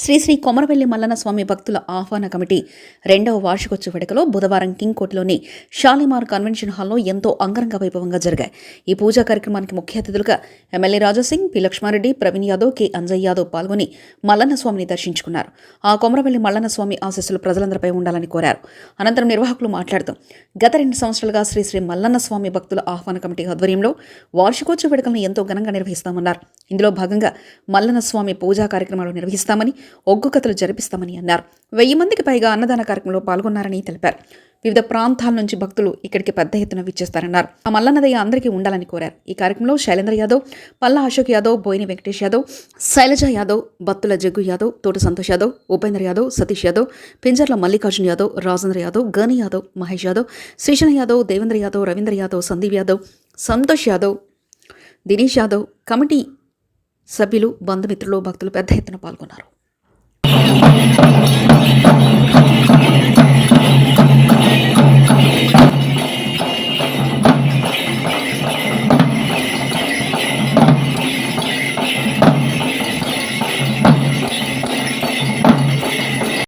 శ్రీ శ్రీ కొమరవెల్లి మల్లన్న స్వామి భక్తుల ఆహ్వాన కమిటీ రెండవ వార్షికోత్సవ వేడుకలో బుధవారం కింగ్ కోర్టులోని షాలిమార్ కన్వెన్షన్ హాల్లో ఎంతో అంగరంగ వైభవంగా జరిగాయి. ఈ పూజా కార్యక్రమానికి ముఖ్య అతిథులుగా MLA Raja Singh P. Laxma Reddy Praveen Yadav K. Anjay Yadav పాల్గొని మల్లన్న స్వామిని దర్శించుకున్నారు. ఆ కొమరవెల్లి మల్లన్న స్వామి ఆశీస్సులు ప్రజలందరిపై ఉండాలని కోరారు. అనంతరం నిర్వాహకులు మాట్లాడుతూ గత రెండు సంవత్సరాలుగా శ్రీ శ్రీ మల్లన్న స్వామి భక్తుల ఆహ్వాన కమిటీ ఆధ్వర్యంలో వార్షికోత్సవ వేడుకలను ఎంతో ఘనంగా నిర్వహిస్తామన్నారు. ఇందులో భాగంగా మల్లన్న స్వామి పూజా కార్యక్రమాలు నిర్వహిస్తామని ఒగ్గు కథలు జరిపిస్తామని అన్నారు. వెయ్యి మందికి పైగా అన్నదాన కార్యక్రమంలో పాల్గొన్నారని తెలిపారు. వివిధ ప్రాంతాల నుంచి భక్తులు ఇక్కడికి పెద్ద ఎత్తున విచ్చేస్తారన్నారు. ఆ మల్లన్నదయ్య అందరికీ ఉండాలని కోరారు. ఈ కార్యక్రమంలో శైలేంద్ర యాదవ్ పల్లా అశోక్ యాదవ్ బోయిని వెంకటేష్ యాదవ్ శైలజ యాదవ్ బత్తుల జగ్గు యాదవ్ తోట సంతోష్ యాదవ్ ఉపేంద్ర యాదవ్ సతీష్ యాదవ్ పింజర్ల మల్లికార్జున యాదవ్ రాజేంద్ర యాదవ్ గని యాదవ్ మహేష్ యాదవ్ శ్రీశణ యాదవ్ దేవేంద్ర యాదవ్ రవీంద్ర యాదవ్ సందీప్ యాదవ్ సంతోష్ యాదవ్ దినేష్ యాదవ్ కమిటీ సభ్యులు బంధుమిత్రులు భక్తులు పెద్ద ఎత్తున పాల్గొన్నారు. Yeah.